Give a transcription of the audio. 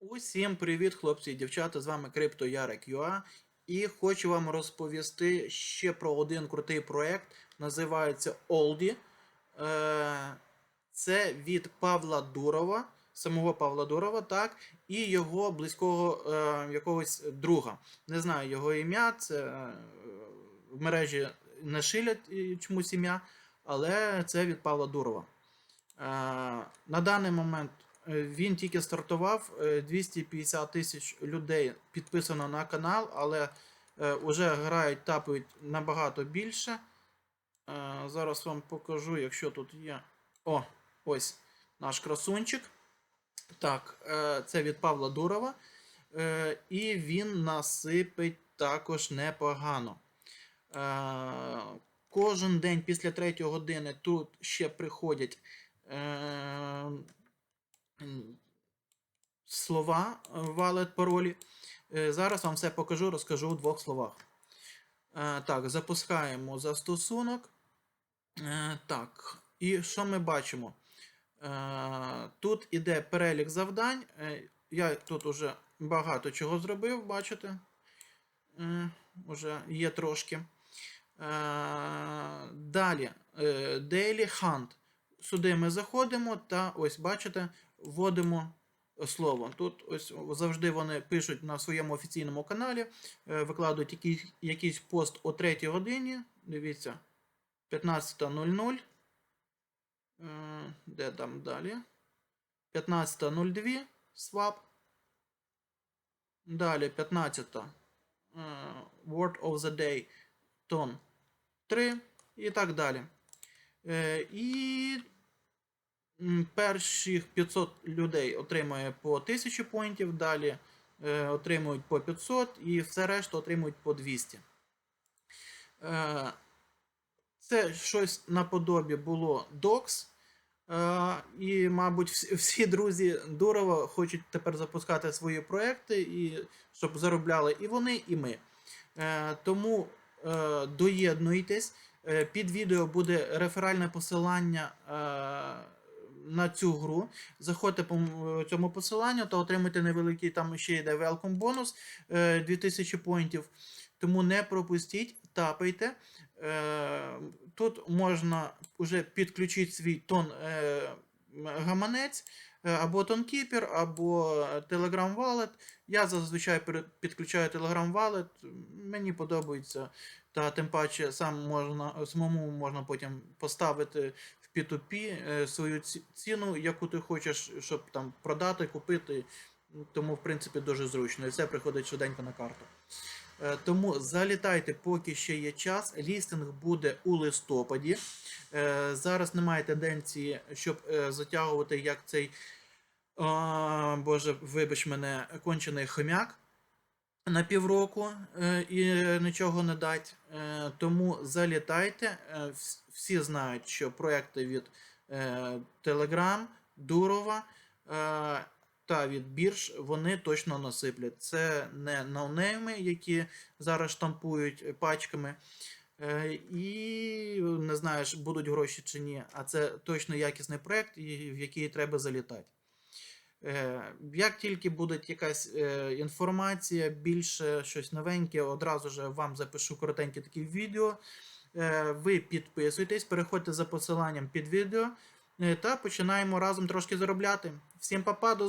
Усім привіт, хлопці і дівчата! З вами CryptoYarek.ua і хочу вам розповісти ще про один крутий проект. Називається Олді. Е, Це від Павла Дурова, самого Павла Дурова, так, і його близького е, якогось друга. Не знаю його ім'я, це е, в мережі не шилять чомусь ім'я, але це від Павла Дурова. На даний момент він тільки стартував, е, 250 тисяч людей підписано на канал, але вже грають, тапають набагато більше. Е, Зараз вам покажу, якщо тут є. О, ось наш красунчик. Так, е, це від Павла Дурова. Е, І він насипить також непогано. Е, Кожен день після 3 години тут ще приходять е, слова валет паролі. Е, Зараз вам все покажу, розкажу у двох словах. Е, Так, запускаємо застосунок. Е, Так, і що ми бачимо? Е, Тут іде перелік завдань. Е, Я тут уже багато чого зробив, бачите? Е, Уже є трошки. Е, Далі е, Daily Hunt. Сюди ми заходимо та ось бачите, вводимо слово. Тут ось завжди вони пишуть на своєму офіційному каналі, е, викладають якийсь, якийсь пост о 3 годині. Дивіться, 15.00. Е, Де там далі? 15.02 свап. Далі 15. е, Word of the Day тон 3 і так далі. І перших 500 людей отримує по 1000 поінтів, далі е, отримують по 500 і все решту отримують по 200. Е, Це щось наподобі було Docs. Е, І, мабуть, всі, друзі Дурова хочуть тепер запускати свої проекти, і, щоб заробляли і вони, і ми. Е, Тому е, доєднуйтесь. Під відео буде реферальне посилання на цю гру. Заходьте по цьому посиланню та отримайте невеликий там ще йде welcome бонус е, 2000 поінтів. Тому не пропустіть, тапайте. Е, Тут можна вже підключити свій тон е, гаманець, е, або TonKeeper, або Telegram Wallet. Я зазвичай підключаю Telegram Wallet. Мені подобається. Та тим паче сам можна, самому можна потім поставити в P2P е, свою ціну, яку ти хочеш, щоб там продати, купити. Тому, в принципі, дуже зручно. І все приходить швиденько на карту. Е, Тому залітайте, поки ще є час. Лістинг буде у листопаді. Е, Зараз немає тенденції, щоб затягувати як цей. Боже, вибач мене, кончений хомяк на півроку е, і нічого не дать. Е, Тому залітайте. Е, Всі знають, що проекти від Telegram, Дурова та від бірж вони точно насиплять. Це не ноунейми, які зараз штампують пачками. І не знаєш, будуть гроші чи ні, а це точно якісний проект, в який треба залітати. Е, Як тільки буде якась е, інформація, більше щось новеньке, одразу ж вам запишу коротеньке таке відео. Е, Ви підписуйтесь, переходьте за посиланням під відео та починаємо разом трошки заробляти. Всім па-па, до зустрічі!